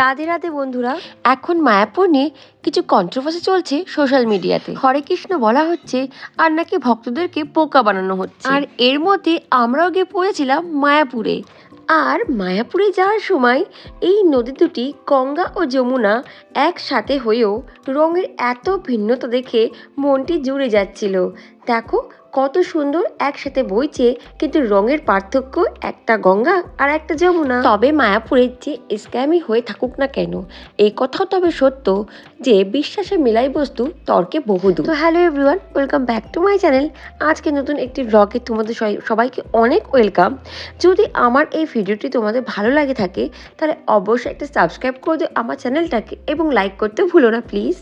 রাধে রাধে বন্ধুরা, এখন মায়াপুর নিয়ে কিছু কন্ট্রোভার্সি চলছে সোশ্যাল মিডিয়াতে হরে কৃষ্ণ বলা হচ্ছে, আর নাকি ভক্তদেরকে পোকা বানানো হচ্ছে। আর এর মধ্যে আমরাও গিয়ে পড়েছিলাম মায়াপুরে। আর মায়াপুরে যাওয়ার সময় এই নদী দুটি গঙ্গা ও যমুনা একসাথে হয়েও রঙের এত ভিন্নতা দেখে মনটি জুড়ে যাচ্ছিল। দেখো কত সুন্দর একসাথে বইছে কিন্তু রঙের পার্থক্য একটা গঙ্গা আর একটা যমুনা। তবে মায়াপুরের যে স্ক্যামই হয়ে থাকুক না কেন এই কথাও তবে সত্য যে বিশ্বাসে মিলাই বস্তু তর্কে বহুদূর। তো hello everyone welcome back to my channel আজকে নতুন একটি ব্লগে তোমাদের সবাইকে অনেক ওয়েলকাম যদি আমার এই ভিডিওটি তোমাদের ভালো লাগে থাকে তাহলে অবশ্যই একটা সাবস্ক্রাইব করে দিও আমার চ্যানেলটাকে এবং লাইক করতে ভুলো না প্লিজ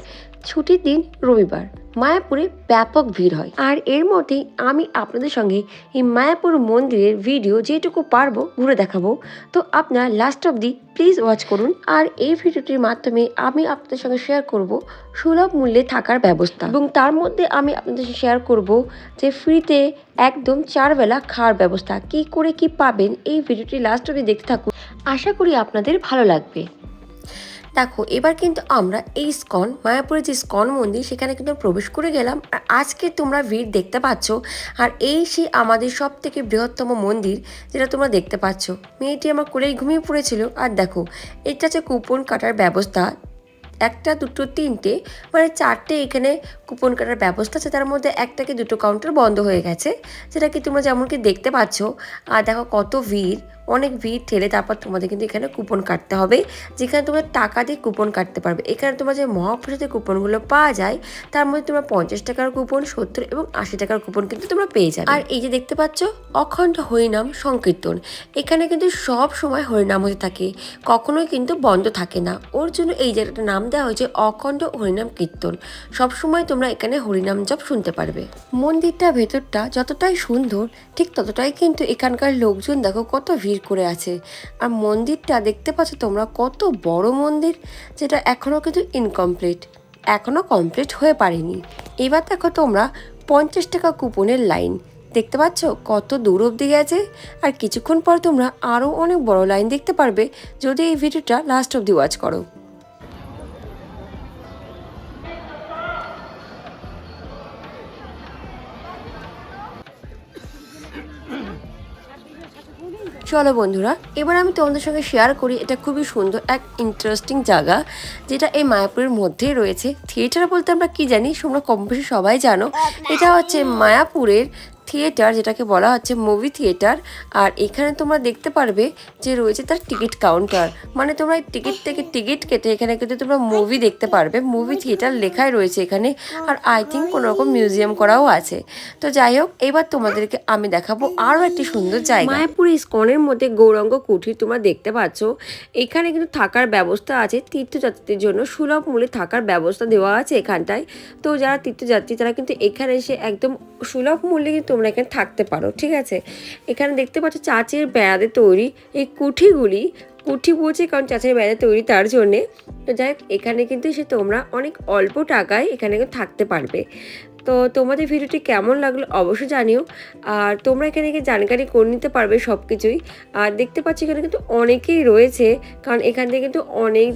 ছুটির দিন রবিবার, মায়াপুরে ব্যাপক ভিড় হয়। আর এর মধ্যেই আমি আপনাদের সঙ্গে এই মায়াপুর মন্দিরের ভিডিও যেটুকু পারব ঘুরে দেখাবো। তো আপনারা last of the please watch করুন। আর এই ভিডিওটির মাধ্যমে আমি আপনাদের সঙ্গে শেয়ার করব সুলভ মূল্যে থাকার ব্যবস্থা। এবং তার মধ্যে আমি আপনাদের সঙ্গে শেয়ার করব যে ফ্রিতে একদম চার বেলা খাওয়ার ব্যবস্থা। কি করে কি পাবেন এই ভিডিওটি লাস্ট অবধি দেখতে থাকুন। আশা করি আপনাদের ভালো লাগবে। দেখো, এবার কিন্তু আমরা এই স্কন মায়াপুরের যে স্কন মন্দির, সেখানে কিন্তু প্রবেশ করে গেলাম। আর আজকে তোমরা ভিড় দেখতে পাচ্ছ, আর এই সেই আমাদের সব থেকে বৃহত্তম মন্দির যেটা তোমরা দেখতে পাচ্ছ। মেয়েটি আমার কোলেই ঘুমিয়ে পড়েছিল। আর দেখো, এটা হচ্ছে কুপন কাটার ব্যবস্থা, একটা, দুটো, তিনটে মানে চারটে এখানে কুপন কাটার ব্যবস্থা আছে। তার মধ্যে একটা কি দুটো কাউন্টার বন্ধ হয়ে গেছে, যেটা কি তোমরা যেমন কি দেখতে পাচ্ছ। আর দেখো কত ভিড় অনেক ভিড় ঠেলে তারপর তোমাদের কিন্তু এখানে কুপন কাটতে হবে। যেখানে তোমরা টাকা দিয়ে কুপন কাটতে পারবে। এখানে তোমার যে মহাপ্রসাদের কুপনগুলো পাওয়া যায়, তার মধ্যে তোমরা পঞ্চাশ টাকার কুপন সত্তর এবং আশি টাকার কুপন কিন্তু তোমরা পেয়ে যাবে। আর এই যে দেখতে পাচ্ছ, অখণ্ড হরিনাম সংকীর্তন। এখানে কিন্তু সব সময় হরিনাম হতে থাকে। কখনোই কিন্তু বন্ধ থাকে না। ওর জন্য এই জায়গাটার নাম দেওয়া হয়েছে, অখণ্ড হরিনাম কীর্তন। সব সময় তোমরা এখানে হরিনাম জপ শুনতে পারবে। মন্দিরটা ভেতরটা যতটাই সুন্দর, ঠিক ততটাই কিন্তু এখানকার লোকজন দেখো কত ভিড় করে আছে। আর মন্দিরটা দেখতে পাচ্ছ তোমরা কত বড় মন্দির, যেটা এখনও কিন্তু ইনকমপ্লিট এখনও কমপ্লিট হয়ে পারেনি। এবার দেখো তোমরা পঞ্চাশ টাকা কুপনের লাইন দেখতে পাচ্ছ কত দূর অবধি গেছে? আর কিছুক্ষণ পর তোমরা আরও অনেক বড় লাইন দেখতে পারবে, যদি এই ভিডিওটা লাস্ট অবধি ওয়াচ করো। চলো বন্ধুরা, এবার আমি তোমাদের সঙ্গে শেয়ার করি এটা খুবই সুন্দর এক ইন্টারেস্টিং জায়গা, যেটা এই মায়াপুরের মধ্যেই রয়েছে। থিয়েটার বলতে আমরা কি জানি, তোমরা কম বেশি সবাই জানো। এটা হচ্ছে মায়াপুরের থিয়েটার, যেটাকে বলা হচ্ছে মুভি থিয়েটার, আর এখানে তোমরা দেখতে পারবে যে রয়েছে তার টিকিট কাউন্টার। মানে তোমরা টিকিট থেকে টিকিট কেটে এখানে কিন্তু তোমরা মুভি দেখতে পারবে। মুভি থিয়েটার লেখাই রয়েছে এখানে, আর আই থিঙ্ক কোনো রকম মিউজিয়াম করাও আছে। তো যাই হোক, এবার তোমাদেরকে আমি দেখাবো আরও একটি সুন্দর জায়গা। মায়াপুর ইস্কনের মধ্যে গৌরাঙ্গ কুঠির তোমরা দেখতে পাচ্ছ। এখানে কিন্তু থাকার ব্যবস্থা আছে, তীর্থযাত্রীদের জন্য সুলভ মূল্যে থাকার ব্যবস্থা দেওয়া আছে এখানটায়। তো যারা তীর্থযাত্রী, তারা কিন্তু এখানে এসে একদম সুলভ মূল্যে কিন্তু তোমরা এখানে থাকতে পারো, ঠিক আছে? এখানে দেখতে পাচ্ছ চাচের বেড়াতে তৈরি এই কুঠিগুলি। কুঠি বলছে কারণ চাচের বেড়াতে তৈরি তার জন্যে। তো যাই এখানে কিন্তু সে তোমরা অনেক অল্প টাকায় এখানে থাকতে পারবে। তো তোমাদের ভিডিওটি কেমন লাগল অবশ্যই জানিও। আর তোমরা এখানে গিয়ে জানকারি করে নিতে পারবে সব কিছুই আর দেখতে পাচ্ছি এখানে কিন্তু অনেকেই রয়েছে, কারণ এখান থেকে কিন্তু অনেক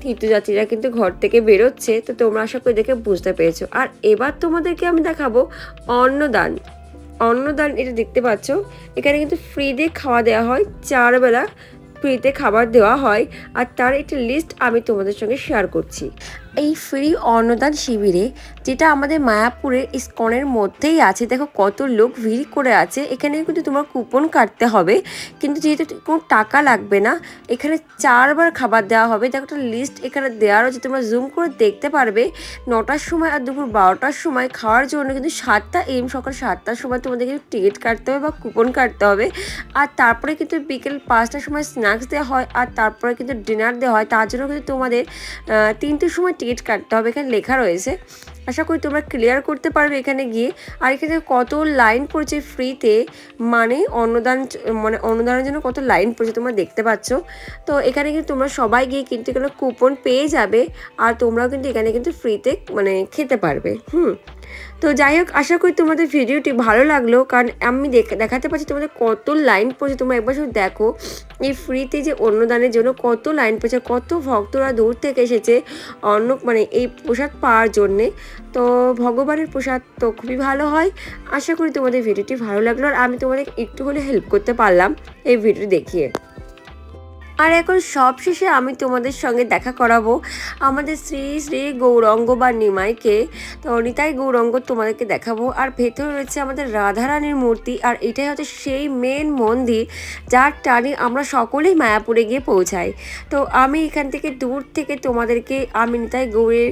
তীর্থযাত্রীরা কিন্তু ঘর থেকে বেরোচ্ছে। তো তোমরা আশা করি দেখে বুঝতে পেরেছ। আর এবার তোমাদেরকে আমি দেখাবো অন্নদান। অন্নদান, এটা দেখতে পাচ্ছ। এখানে কিন্তু ফ্রিতে খাওয়া দেওয়া হয় চারবেলা ফ্রিতে খাবার দেওয়া হয়। আর তার একটি লিস্ট আমি তোমাদের সঙ্গে শেয়ার করছি। এই ফ্রি অন্নদান শিবিরে, যেটা আমাদের মায়াপুরের ইস্কনের মধ্যেই আছে। দেখো কত লোক ভিড় করে আছে। এখানে কিন্তু তোমার কুপন কাটতে হবে। কিন্তু যেহেতু কোনো টাকা লাগবে না, এখানে চারবার খাবার দেওয়া হবে। দেখো একটা লিস্ট এখানে দেওয়া রয়েছে। তোমরা জুম করে দেখতে পারবে। নটার সময় আর দুপুর বারোটার সময় খাওয়ার জন্য কিন্তু সাতটা এম সকাল সাতটার সময় তোমাদের কিন্তু টিকিট কাটতে হবে বা কুপন কাটতে হবে। আর তারপরে কিন্তু বিকেল পাঁচটার সময় স্ন্যাক্স দেওয়া হয়। আর তারপরে কিন্তু ডিনার দেওয়া হয়। তার জন্য কিন্তু তোমাদের তিনটের সময় টিকিট কাটতে হবে, এখানে লেখা রয়েছে। আশা করি তোমরা ক্লিয়ার করতে পারবে এখানে গিয়ে। আর এখানে কত লাইন পড়ছে ফ্রিতে মানে অন্নদান মানে অন্নদানের জন্য কত লাইন পড়ছে তোমরা দেখতে পাচ্ছ। তো এখানে কিন্তু তোমরা সবাই গিয়ে কিন্তু এখানে কুপন পেয়ে যাবে। আর তোমরাও কিন্তু এখানে কিন্তু ফ্রিতে মানে খেতে পারবে। হুম। তো যাই হোক, আশা করি তোমাদের ভিডিওটি ভালো লাগল। কারণ আমি দেখ- দেখাতে পারছি তোমাদের কত লাইন পড়ছে। তোমরা একবার শুধু দেখো এই ফ্রিতে যে অন্নদানের জন্য কত লাইন পড়ছে, কত ভক্তরা দূর থেকে এসেছে অন্ন মানে এই প্রসাদ পাওয়ার জন্যে। তো ভগবানের প্রসাদ তো খুবই ভালো হয়। আশা করি তোমাদের ভিডিওটি ভালো লাগল। আর আমি তোমাদের একটু হলে হেল্প করতে পারলাম এই ভিডিও দেখিয়ে। আর এখন সব শেষে আমি তোমাদের সঙ্গে দেখা করাবো আমাদের শ্রী শ্রী গৌরঙ্গ বা নিমাইকে। তো নিতাই গৌরঙ্গ তোমাদেরকে দেখাবো। আর ভেতরে রয়েছে আমাদের রাধারানীর মূর্তি। আর এটাই হচ্ছে সেই মেন মন্দির যার টানে আমরা সকলেই মায়াপুরে গিয়ে পৌঁছাই। তো আমি এখান থেকে দূর থেকে তোমাদেরকে আমি নিতাই গৌরের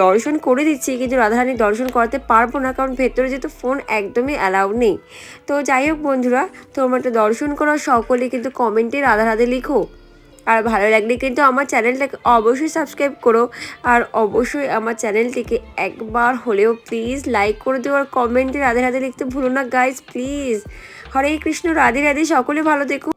দর্শন করে দিচ্ছি। কিন্তু রাধারানীর দর্শন করাতে পারব না কারণ ভেতরে যেহেতু ফোন একদমই অ্যালাউ নেই। তো যাই হোক বন্ধুরা, তোমরা দর্শন করো, সকলে কিন্তু কমেন্টে রাধা রাধে লিখো। আর ভালো লাগলে কিন্তু আমার চ্যানেলটাকে অবশ্যই সাবস্ক্রাইব করো। আর অবশ্যই আমার চ্যানেলটিকে একবার হলেও প্লিজ লাইক করে দিও আর কমেন্টে রাধে রাধে লিখতে ভুলো না গাইজ প্লিজ হরে কৃষ্ণ, রাধে রাধে, সকলে ভালো থেকো।